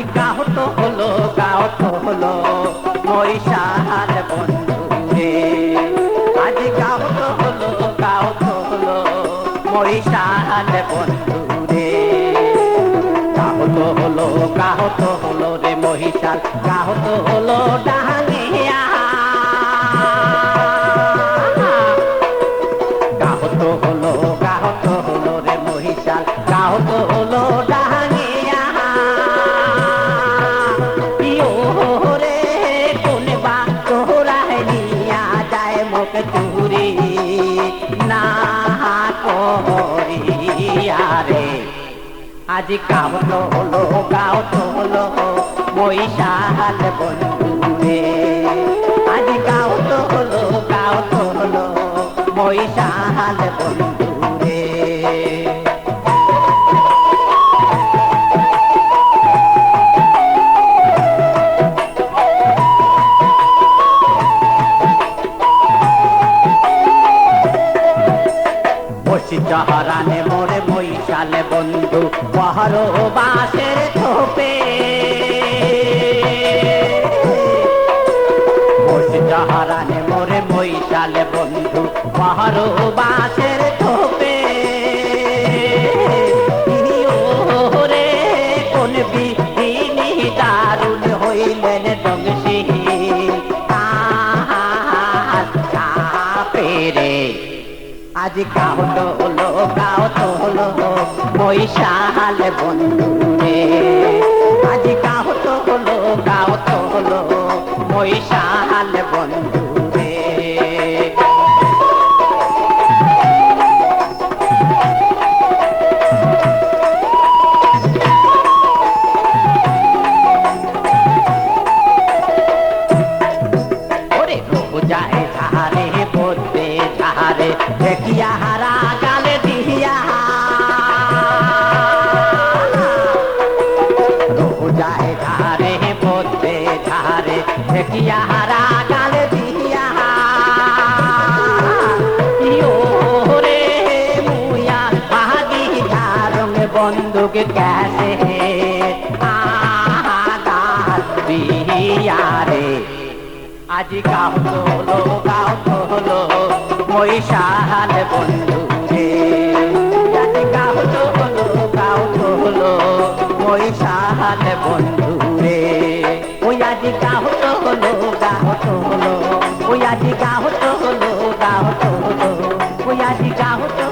আজি কাহত হলো কাহত হলো মরিশাহার বন্ধুরে। আজি কাহত হলো কাহত হলো মরিশাহার বন্ধুরে। কাহত হলো কাহত হলো রে মহিষাল কাহত হলো ডাহালিয়া কাহত হলো কাহ মুখ চুরি না করিয়া রে। আজ কাহত হলো কাহত হলো মহিষাল বন্ধু বসি চহরানে মোরে মহিষালে বন্ধু পহরো বাসের থোপে বসি চহরানে মোরে মহিষালে বন্ধু পহরো বাসের থোপে রে কোন বিহিনী দারুণ হইলেন দংশী আজ কাহত হলো কাহত হলো বৈশাল বন্ধু দেখিয়া হারা গালে দিয়া। যায় ধারে পড়তে ধারে, দেখিয়া হারা গালে দিয়া। ইয়ো রে মুয়া বাহাদি ধারং বন্দুক ক্যাসে আগাল বিয়া রে। আজ গাও তোলো গাও তোলো মহিষাল বন্ধু রে গাও তোলো গাও তোলো মহিষাল বন্ধু রে ওই আজ গাও তোলো গাও তোলো ওই আজি গাও তোলো গাও তোলো ওই আজ গাও তোলো